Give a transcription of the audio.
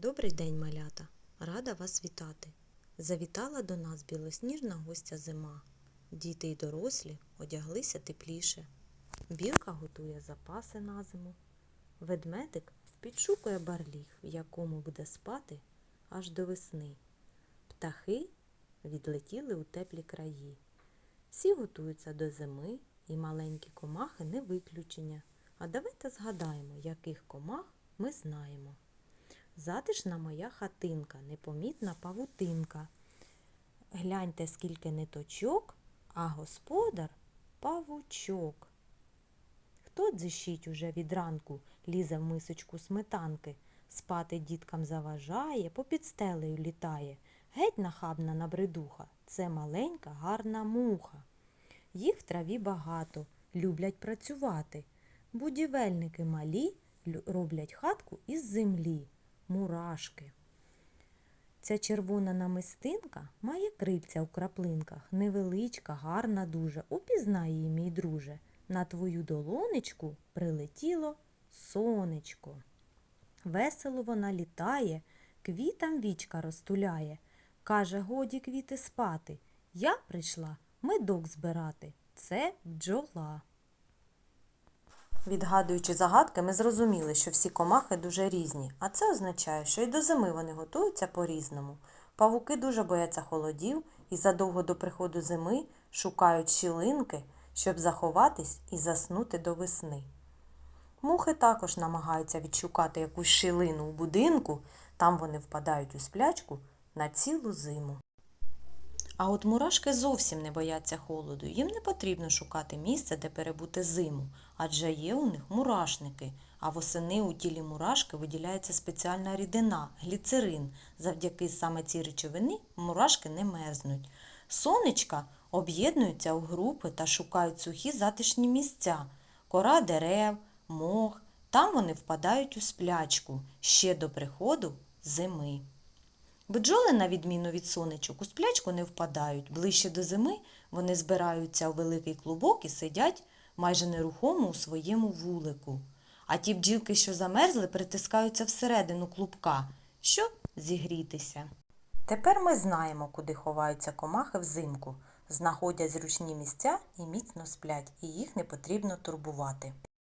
Добрий день, малята! Рада вас вітати! Завітала до нас білосніжна гостя зима. Діти й дорослі одяглися тепліше. Білка готує запаси на зиму. Ведмедик підшукує барліг, в якому буде спати аж до весни. Птахи відлетіли у теплі краї. Всі готуються до зими, і маленькі комахи не виключення. А давайте згадаємо, яких комах ми знаємо. Затишна моя хатинка, непомітна павутинка. Гляньте, скільки ниточок, а господар павучок. Хто дзищить уже від ранку, лізе в мисочку сметанки, спати діткам заважає, попід стелею літає. Геть нахабна набридуха, це маленька гарна муха. Їх в траві багато, люблять працювати. Будівельники малі роблять хатку із землі, мурашки. Ця червона намистинка має крильця у краплинках, невеличка, гарна дуже. Упізнай її, мій друже. На твою долонечку прилетіло сонечко. Весело вона літає, квітам вічка розтуляє. Каже, годі квіти спати. Я прийшла медок збирати. Це бджола. Відгадуючи загадки, ми зрозуміли, що всі комахи дуже різні, а це означає, що і до зими вони готуються по-різному. Павуки дуже бояться холодів і задовго до приходу зими шукають щілинки, щоб заховатись і заснути до весни. Мухи також намагаються відшукати якусь щілину у будинку, там вони впадають у сплячку на цілу зиму. А от мурашки зовсім не бояться холоду. Їм не потрібно шукати місце, де перебути зиму, адже є у них мурашники. А восени у тілі мурашки виділяється спеціальна рідина гліцерин. Завдяки саме цій речовині мурашки не мерзнуть. Сонечка об'єднуються у групи та шукають сухі затишні місця, кора дерев, мох. Там вони впадають у сплячку ще до приходу зими. Бджоли, на відміну від сонечок, у сплячку не впадають. Ближче до зими вони збираються у великий клубок і сидять майже нерухомо у своєму вулику. А ті бджілки, що замерзли, притискаються всередину клубка, щоб зігрітися. Тепер ми знаємо, куди ховаються комахи взимку, знаходять зручні місця і міцно сплять, і їх не потрібно турбувати.